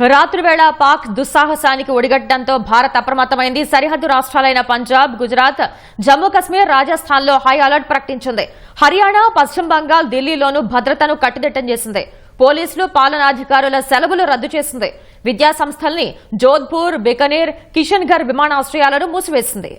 రాత్రివేళ పాక్ దుస్సాహసానికి ఒడిగట్టడంతో భారత్ అప్రమత్తమైంది. సరిహద్దు రాష్ట్రాలైన పంజాబ్ గుజరాత్ జమ్మూ కశ్మీర్ రాజస్థాన్లో హై అలర్ట్ ప్రకటించింది. హర్యానా పశ్చిమ బంగాల్ ఢిల్లీలోనూ భద్రతను కట్టుదిట్టం చేసింది. పోలీసులు పాలనాధికారుల సెలవులు రద్దు చేసింది. విద్యా సంస్థల్ని జోధ్పూర్ బికనీర్ కిషన్ఘర్ విమానాశ్రయాలను మూసివేసింది.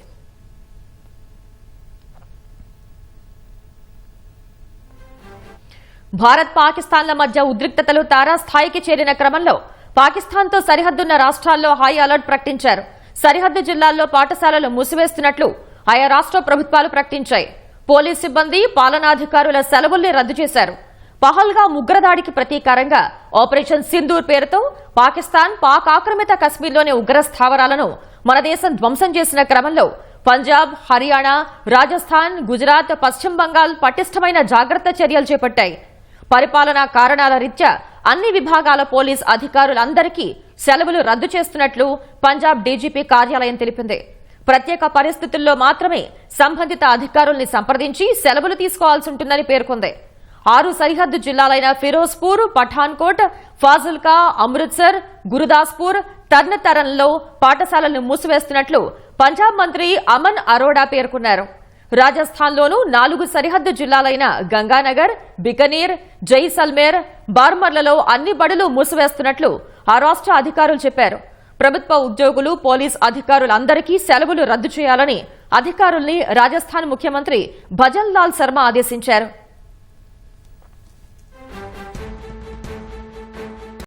భారత్ పాకిస్తాన్ల మధ్య ఉద్రిక్తతలు తారాస్థాయికి చేరిన క్రమంలో పాకిస్తాన్తో సరిహద్దున్న రాష్ట్రాల్లో హై అలర్ట్ ప్రకటించారు. సరిహద్దు జిల్లాల్లో పాఠశాలలు మూసివేస్తున్నట్లు ఆయా రాష్ట్ర ప్రభుత్వాలు ప్రకటించాయి. పోలీస్ సిబ్బంది పాలనాధికారుల సెలవుల్ని రద్దు చేశారు. పహల్గా ఉగ్రదాడికి ప్రతీకారంగా ఆపరేషన్ సింధూర్ పేరుతో పాకిస్తాన్ పాక్ ఆక్రమిత కశ్మీర్లోని ఉగ్ర స్థావరాలను మన దేశం ధ్వంసం చేసిన క్రమంలో పంజాబ్ హర్యానా రాజస్థాన్ గుజరాత్ పశ్చిమ బంగాల్ పటిష్టమైన జాగ్రత్త చర్యలు చేపట్టాయి. పరిపాలనా కారణాల రీత్యా అన్ని విభాగాల పోలీస్ అధికారులందరికీ సెలవులు రద్దు చేస్తున్నట్లు పంజాబ్ డీజీపీ కార్యాలయం తెలిపింది. ప్రత్యేక పరిస్థితుల్లో మాత్రమే సంబంధిత అధికారుల్ని సంప్రదించి సెలవులు తీసుకోవాల్సి ఉంటుందని పేర్కొంది. ఆరు సరిహద్దు జిల్లాలైన ఫిరోజ్పూర్ పఠాన్కోట్ ఫాజుల్కా అమృత్సర్ గురుదాస్పూర్ తర్నతరన్లో పాఠశాలలను మూసివేస్తున్నట్లు పంజాబ్ మంత్రి అమన్ అరోడా పేర్కొన్నారు. రాజస్థాన్లోనూ నాలుగు సరిహద్దు జిల్లాలైన గంగానగర్ బికనీర్ జైసల్మేర్ బార్మర్లలో అన్ని బడులు మూసివేస్తున్నట్లు ఆ రాష్ట్ర అధికారులు చెప్పారు. ప్రభుత్వ ఉద్యోగులు పోలీస్ అధికారులందరికీ సెలవులు రద్దు చేయాలని అధికారుల్ని రాజస్థాన్ ముఖ్యమంత్రి భజన్ లాల్ శర్మ ఆదేశించారు.